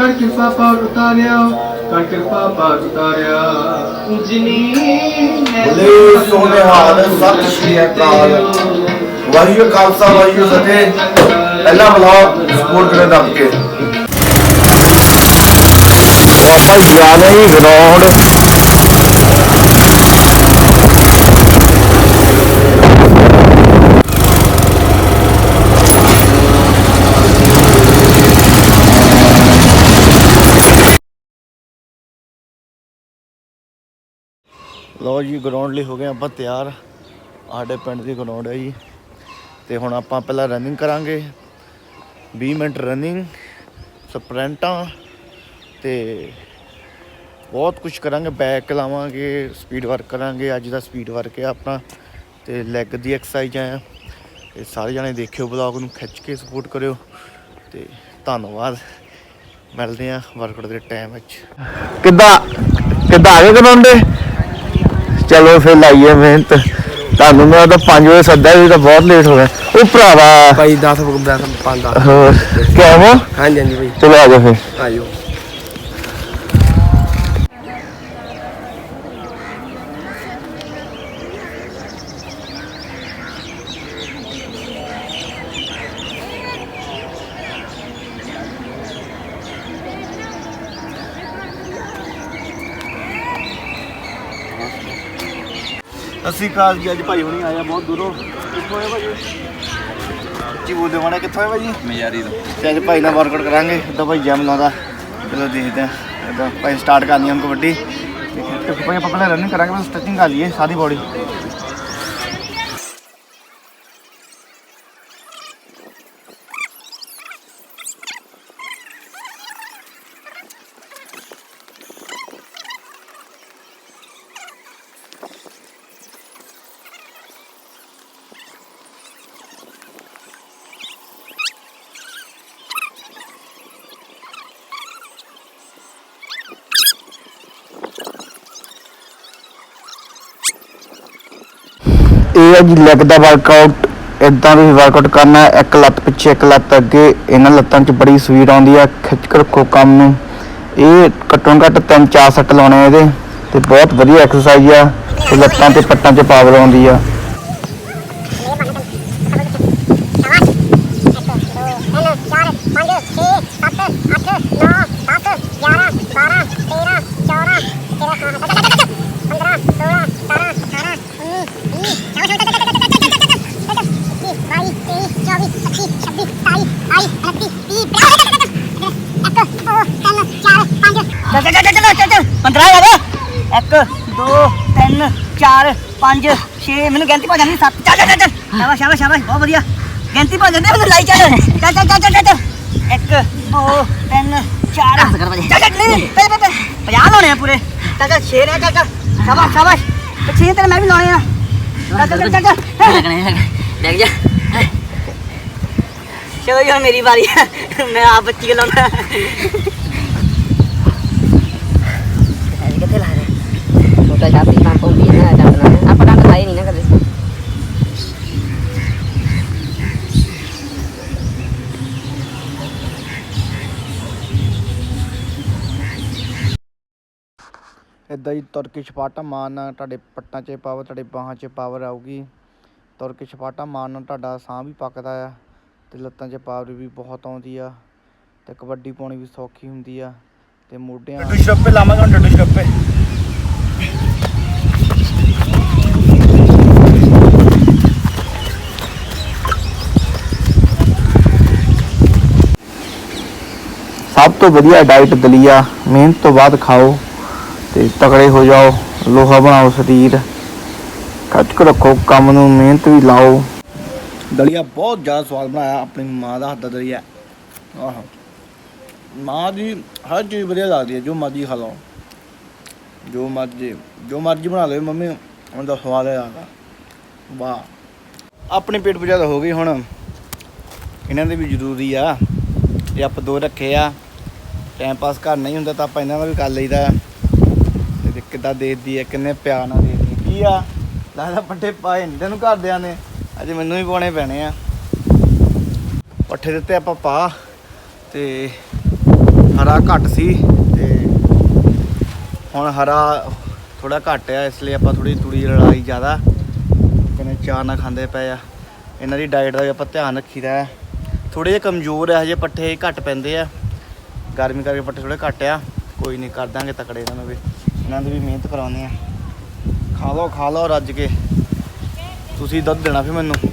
ਕਰ ਕਿਰਪਾ ਪਾਰ ਉਤਾਰਿਆ ਕਰ ਕਿਰਪਾ ਪਾਰ ਉਤਾਰਿਆ। ਜਿਨੀ ਬੋਲੇ ਸੋਹਣੇ ਹਾਲ ਸਤਿ ਸ਼੍ਰੀ ਅਕਾਲ। ਵਾਹਿਗੁਰੂ ਖਾਲਸਾ ਵਾਹਿਗੁਰੂ ਫਤਿਹ ਪਹਿਲਾ ਬਲੌਗ ਸਪੋਰਟ ਕਰੇ ਦੱਬ ਕੇ ਆਪਾਂ ਜਾ ਰਹੇ ਗਰਾਊਂਡ ਲੋ ਜੀ ਗਰਾਊਂਡ ਲਈ ਹੋ ਗਏ ਆਪਾਂ ਤਿਆਰ। ਸਾਡੇ ਪਿੰਡ ਦੀ ਗਰਾਊਂਡ ਹੈ ਜੀ। ਤੇ ਹੁਣ ਆਪਾਂ ਪਹਿਲਾਂ ਰਨਿੰਗ ਕਰਾਂਗੇ। 20 ਮਿੰਟ ਰਨਿੰਗ ਸਪ੍ਰਿੰਟਾਂ ਤੇ ਬਹੁਤ ਕੁਝ ਕਰਾਂਗੇ। ਬੈਕ ਲਾਵਾਂਗੇ ਸਪੀਡ ਵਰਕ ਕਰਾਂਗੇ। ਅੱਜ ਦਾ ਸਪੀਡ ਵਰਕ ਹੈ ਆਪਣਾ। ਤੇ ਲੈਗ ਦੀ ਐਕਸਰਸਾਈਜ਼ ਆ ਤੇ ਸਾਰੇ ਜਣੇ ਦੇਖਿਓ ਬਲੌਗ ਨੂੰ, ਖਿੱਚ ਕੇ ਸਪੋਰਟ ਕਰਿਓ। ਤੇ ਧੰਨਵਾਦ। ਮਿਲਦੇ ਆ ਵਰਕਆਊਟ ਦੇ ਟਾਈਮ ਵਿੱਚ। ਕਿੱਦਾਂ ਕਿੱਦਾਂ ਆ ਗਏ ਗਰਾਉਂਡੇ ਚਲੋ ਫਿਰ ਲਾਈਏ ਮਿਹਨਤ। ਤੁਹਾਨੂੰ ਮੈਂ ਤਾਂ 5 ਵਜੇ ਸੱਦਾ ਸੀ ਤਾਂ ਬਹੁਤ ਲੇਟ ਹੋ ਗਿਆ। ਉਹ ਭਰਾਵਾ। ਭਾਈ 10 10 5 10 ਹੋਰ ਹਾਂਜੀ ਹਾਂਜੀ ਭਾਈ ਚਲੋ ਆ ਜਾ ਫਿਰ। ਆਜੋ ਅਸੀਂ ਕਾਲ ਜੀ ਅੱਜ ਭਾਈ ਹੁਣੀ ਆਇਆ ਬਹੁਤ ਦੂਰੋਂ। ਕਿੱਥੋਂ ਆਏ ਭਾਈ? ਜੀ ਬੋਲਦੇ ਵਾਣਾ ਕਿੱਥੋਂ ਆਏ ਭਾਈ? ਮਜਾਰੀ ਤੋਂ। ਤੇ ਅੱਜ ਭਾਈ ਨਾਲ ਵਰਕਆਊਟ ਕਰਾਂਗੇ ਇਦਾਂ ਭਾਈ ਜਿਮ ਲਾਉਂਦਾ। ਚਲੋ ਦੇਖਦੇ ਆ ਇਦਾਂ ਭਾਈ ਸਟਾਰਟ ਕਰਨੀ ਹੈ ਹਮਕੋ ਵੱਡੀ ਤੇ ਭਾਈ ਆਪਾਂ ਪਹਿਲਾਂ ਰਨਿੰਗ ਕਰਾਂਗੇ ਬਸ ਸਟ੍ਰੈਚਿੰਗ ਕਰ ਲਈਏ ਸਾਰੀ ਬੋਡੀ ਇਹ ਹੈ ਜੀ ਲੈਗ ਦਾ ਵਰਕਆਊਟ ਇਦਾਂ ਤੁਸੀਂ ਵਰਕਆਊਟ ਕਰਨਾ, ਇੱਕ ਲੱਤ ਪਿੱਛੇ, ਇੱਕ ਲੱਤ ਅੱਗੇ, ਇਹਨਾਂ ਲੱਤਾਂ 'ਚ ਬੜੀ ਸਵੀਡ ਆਉਂਦੀ ਆ, ਖਿੱਚ ਕੇ ਰੱਖੋ ਕੰਮ ਨੂੰ। ਇਹ ਘੱਟੋਂ ਘੱਟ 3-4 ਸੱਟ ਲਾਉਣੇ ਇਹਦੇ, ਤੇ ਬਹੁਤ ਵਧੀਆ ਐਕਸਰਸਾਈਜ਼ ਆ, ਤੇ ਲੱਤਾਂ ਤੇ ਪੱਟਾਂ 'ਚ ਪਾਵਰ ਆਉਂਦੀ ਆ। छे पूरे छे रह तेरे मैं भी लाने ਚਲੋ ਜੀ ਹੁਣ ਮੇਰੀ ਵਾਰੀ ਹੈ ਮੈਂ ਆਪ ਬੱਚੀ ਕੇ ਲਾਉਣਾ ਕਿੱਥੇ ਲਾ ਰਹੇ? ਛੋਟਾ ਜਿਹਾ ਵੀ ਕੰਮ ਹੁੰਦੀ ਹੈ ਨਾ ਡੰਡ ਆਪਾਂ ਡੰਡ ਖਾਏ ਨਹੀਂ ਨਾ ਕਦੇ। ਇਦਾਂ ਹੀ ਤੁਰ ਕੇ ਛਪਾਟਾ ਮਾਰਨਾ ਤੁਹਾਡੇ ਪੱਟਾਂ 'ਚ ਪਾਵਰ ਤੁਹਾਡੇ ਬਾਹਾਂ 'ਚ ਪਾਵਰ ਆਊਗੀ। ਤੁਰ ਕੇ ਛਪਾਟਾ ਮਾਰਨਾ ਤੁਹਾਡਾ ਸਾਹ ਵੀ ਪੱਕਦਾ ਆ। ਤੇ ਲੱਤਾਂ 'ਚ ਪਾਵਰ ਵੀ ਬਹੁਤ ਆਉਂਦੀ ਆ ਤੇ ਕਬੱਡੀ ਪਾਉਣੀ ਵੀ ਸੌਖੀ ਹੁੰਦੀ ਆ ਤੇ ਮੋਢਿਆਂ ਡੱਡੂ ਸ਼ਰੱਪੇ ਲਾਵਾਂਗੇ ਹੁਣ ਡੱਡੂ ਸ਼ਰੱਪੇ ਸਭ ਤੋਂ ਵਧੀਆ ਡਾਈਟ ਦਲੀਆ ਮਿਹਨਤ ਤੋਂ ਬਾਅਦ ਖਾਓ ਤੇ ਤਕੜੇ ਹੋ ਜਾਓ ਲੋਹਾ ਬਣਾਓ ਸਰੀਰ। ਖੱਚ ਕੇ ਰੱਖੋ ਕੰਮ ਨੂੰ ਮਿਹਨਤ ਵੀ ਲਾਓ। ਦਲੀਆ ਬਹੁਤ ਜ਼ਿਆਦਾ ਸਵਾਦ ਬਣਾਇਆ, ਆਪਣੀ ਮਾਂ ਦਾ ਹੱਥ ਦਾ ਦਲੀਆ। ਆਹੋ। ਮਾਂ ਦੀ ਹਰ ਚੀਜ਼ ਵਧੀਆ ਲੱਗਦੀ ਹੈ, ਜੋ ਮਰਜ਼ੀ ਖਾ ਲਓ। ਜੋ ਮਰਜ਼ੀ ਜੋ ਮਰਜ਼ੀ ਬਣਾ ਲਓ, ਮੰਮੀ ਉਹਨਾਂ ਦਾ ਸਵਾਦ ਹੈ ਆਦਾ ਵਾਹ। ਆਪਣੇ ਪੇਟ ਪੂਜਾ ਤਾਂ ਹੋ ਗਈ ਹੁਣ। ਇਹਨਾਂ ਦੇ ਵੀ ਜ਼ਰੂਰੀ ਆ। ਤੇ ਆਪਾਂ ਦੋ ਰੱਖੇ ਆ ਟਾਈਮ ਪਾਸ ਘਰ ਨਹੀਂ ਹੁੰਦਾ ਤਾਂ ਆਪਾਂ ਇਹਨਾਂ ਦਾ ਵੀ ਕਰ ਲਈਦਾ। ਤੇ ਕਿੱਦਾਂ ਦੇਖਦੀ ਹੈ, ਕਿੰਨੇ ਪਿਆਰ ਨਾਲ ਦੇਖਦੀ ਕੀ ਆ? ਲੱਗਦਾ ਪੱਠੇ ਪਾਏ ਨਹੀਂ ਤੈਨੂੰ ਘਰਦਿਆਂ ਨੇ। ਅਜੇ ਮੈਨੂੰ ਵੀ ਪਾਉਣੇ ਪੈਣੇ ਆ। ਪੱਠੇ ਦਿੱਤੇ ਆਪਾਂ ਪਾ ਤੇ ਹਰਾ ਘੱਟ ਸੀ ਤੇ ਹੁਣ ਹਰਾ ਥੋੜਾ ਘੱਟ ਆ, ਇਸ ਲਈ ਆਪਾਂ ਥੋੜੀ ਤੂੜੀ ਲੜਾਈ ਜ਼ਿਆਦਾ। ਕਹਿੰਦੇ ਚਾਹ ਨਾ ਖਾਂਦੇ ਪਏ ਆ। ਇਹਨਾਂ ਦੀ ਡਾਈਟ ਦਾ ਵੀ ਆਪਾਂ ਧਿਆਨ ਰੱਖੀਦਾ ਹੈ। ਥੋੜੇ ਜਿਹੇ ਕਮਜ਼ੋਰ ਆ, ਹਜੇ ਪੱਠੇ ਘੱਟ ਪੈਂਦੇ ਆ। ਗਰਮੀ ਕਰਕੇ ਪੱਠੇ ਥੋੜੇ ਘੱਟ ਆ। ਕੋਈ ਨਹੀਂ, ਕਰ ਦਾਂਗੇ ਤਕੜੇ ਇਹਨਾਂ ਨੂੰ ਵੀ। ਇਹਨਾਂ ਦੀ ਵੀ ਮਿਹਨਤ ਕਰਾਉਂਦੇ ਆ। ਖਾ ਲਓ ਖਾ ਲਓ, ਰੱਜ ਕੇ। ਤੁਸੀਂ ਦੁੱਧ ਦੇਣਾ ਫਿਰ ਮੈਨੂੰ।